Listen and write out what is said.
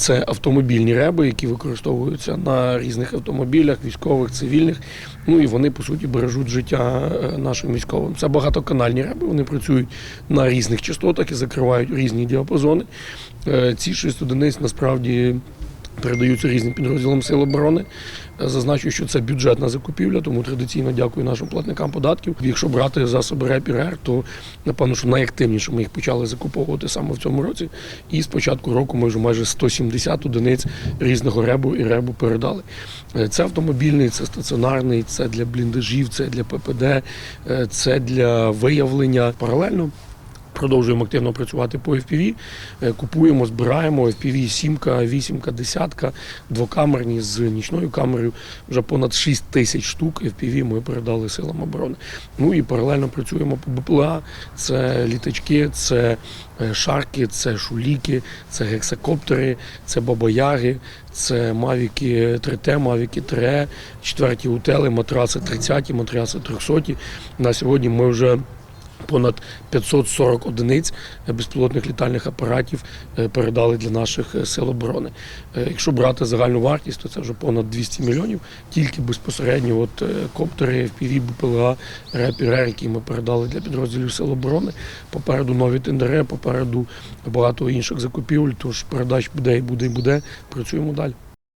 Це автомобільні реби, які використовуються на різних автомобілях, військових, цивільних. Ну і вони по суті бережуть життя е, нашим військовим. Це багатоканальні реби. Вони працюють на різних частотах і закривають різні діапазони. Е, Ці шість одиниць насправді. Передаються різним підрозділам Сил оборони. Е, Зазначу, що це бюджетна закупівля, тому традиційно дякую нашим платникам податків. Якщо брати засоби РЕП то напевно, що найактивніше ми їх почали закуповувати саме в цьому році. І з початку року ми вже майже 170 одиниць різного ребу і ребу передали. Е, Це автомобільний, це стаціонарний, це для бліндажів, це для ППД, е, це для виявлення паралельно. Продовжуємо активно працювати по FPV. Е, Купуємо, збираємо FPV 7, 8, 10, двокамерні з нічною камерою. Вже понад 6 тисяч штук FPV ми передали силам оборони. Ну і паралельно працюємо по БПЛА. Це літачки, це е, шарки, це шуліки, це гексакоптери, це бабаяги, це мавіки 3Т, мавіки 3, четверті утели, матраси 30, матраси 300. На сьогодні ми вже понад 540 одиниць безпілотних літальних апаратів е, передали для наших е, сил оборони. Е, Якщо брати загальну вартість, то це вже понад 200 мільйонів. Тільки безпосередньо от коптери, FPV, БПЛА, РЕП і РЕР, які ми передали для підрозділів сил оборони. Попереду нові тендери, попереду багато інших закупівель. Тож передач буде і буде і буде. Працюємо далі.